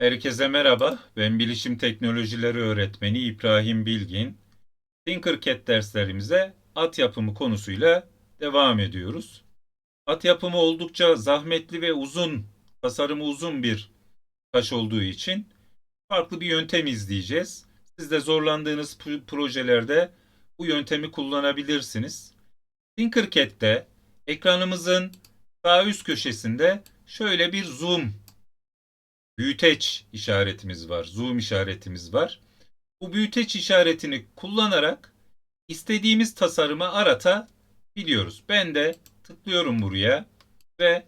Herkese merhaba. Ben Bilişim Teknolojileri Öğretmeni İbrahim Bilgin. Tinkercad derslerimize at yapımı konusuyla devam ediyoruz. At yapımı oldukça zahmetli ve uzun, tasarımı uzun bir taş olduğu için farklı bir yöntem izleyeceğiz. Siz de zorlandığınız pro- projelerde bu yöntemi kullanabilirsiniz. Tinkercad'de ekranımızın sağ üst köşesinde şöyle bir zoom büyüteç işaretimiz var. Zoom işaretimiz var. Bu büyüteç işaretini kullanarak istediğimiz tasarımı aratabiliyoruz. Ben de tıklıyorum buraya ve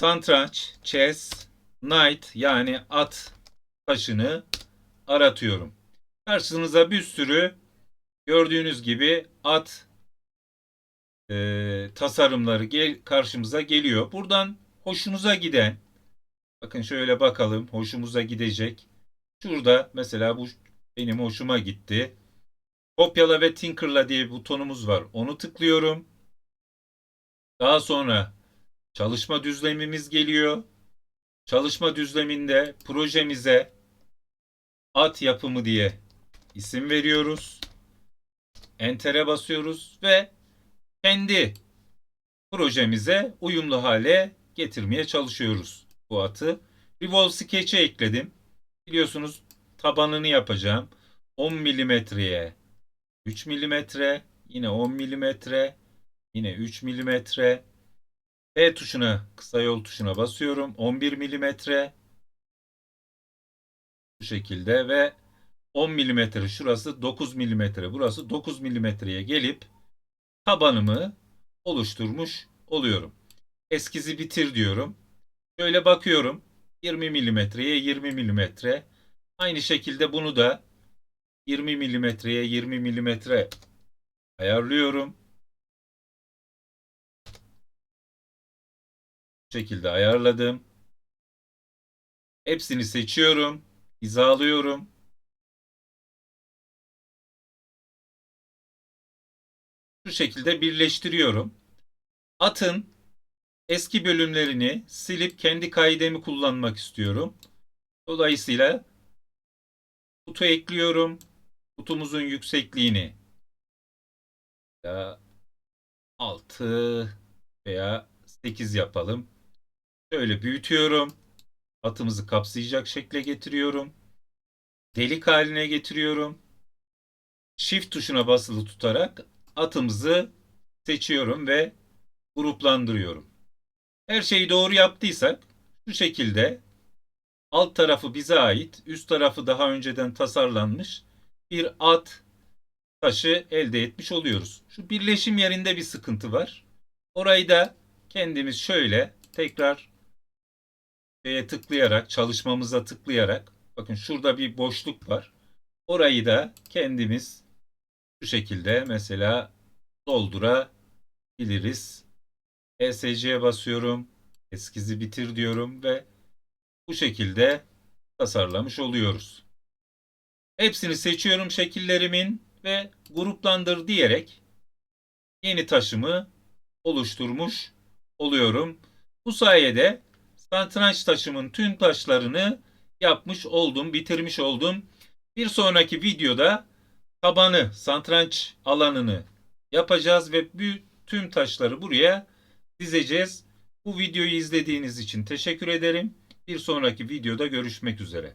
satranç, chess, knight yani at taşını aratıyorum. Karşınıza bir sürü gördüğünüz gibi at e, tasarımları gel, karşımıza geliyor. Buradan hoşunuza giden Bakın şöyle bakalım. Hoşumuza gidecek. Şurada mesela bu benim hoşuma gitti. Kopyala ve Tinker'la diye bir butonumuz var. Onu tıklıyorum. Daha sonra çalışma düzlemimiz geliyor. Çalışma düzleminde projemize at yapımı diye isim veriyoruz. Enter'e basıyoruz ve kendi projemize uyumlu hale getirmeye çalışıyoruz bu atı. Revolve Sketch'e ekledim. Biliyorsunuz tabanını yapacağım. 10 milimetreye 3 milimetre, yine 10 milimetre, yine 3 milimetre. B tuşuna, kısa yol tuşuna basıyorum. 11 milimetre. Bu şekilde ve 10 milimetre şurası 9 milimetre burası 9 milimetreye gelip tabanımı oluşturmuş oluyorum. Eskizi bitir diyorum. Şöyle bakıyorum. 20 milimetreye 20 milimetre. Aynı şekilde bunu da 20 milimetreye 20 milimetre ayarlıyorum. Bu şekilde ayarladım. Hepsini seçiyorum. hizalıyorum. Şu şekilde birleştiriyorum. Atın eski bölümlerini silip kendi kaidemi kullanmak istiyorum. Dolayısıyla kutu ekliyorum. Kutumuzun yüksekliğini ya 6 veya 8 yapalım. Şöyle büyütüyorum. Atımızı kapsayacak şekle getiriyorum. Delik haline getiriyorum. Shift tuşuna basılı tutarak atımızı seçiyorum ve gruplandırıyorum. Her şeyi doğru yaptıysak şu şekilde alt tarafı bize ait, üst tarafı daha önceden tasarlanmış bir at taşı elde etmiş oluyoruz. Şu birleşim yerinde bir sıkıntı var. Orayı da kendimiz şöyle tekrar şeye tıklayarak, çalışmamıza tıklayarak bakın şurada bir boşluk var. Orayı da kendimiz şu şekilde mesela doldurabiliriz. ESC'ye basıyorum. Eskizi bitir diyorum ve bu şekilde tasarlamış oluyoruz. Hepsini seçiyorum şekillerimin ve gruplandır diyerek yeni taşımı oluşturmuş oluyorum. Bu sayede satranç taşımın tüm taşlarını yapmış oldum, bitirmiş oldum. Bir sonraki videoda tabanı, satranç alanını yapacağız ve tüm taşları buraya dizeceğiz. Bu videoyu izlediğiniz için teşekkür ederim. Bir sonraki videoda görüşmek üzere.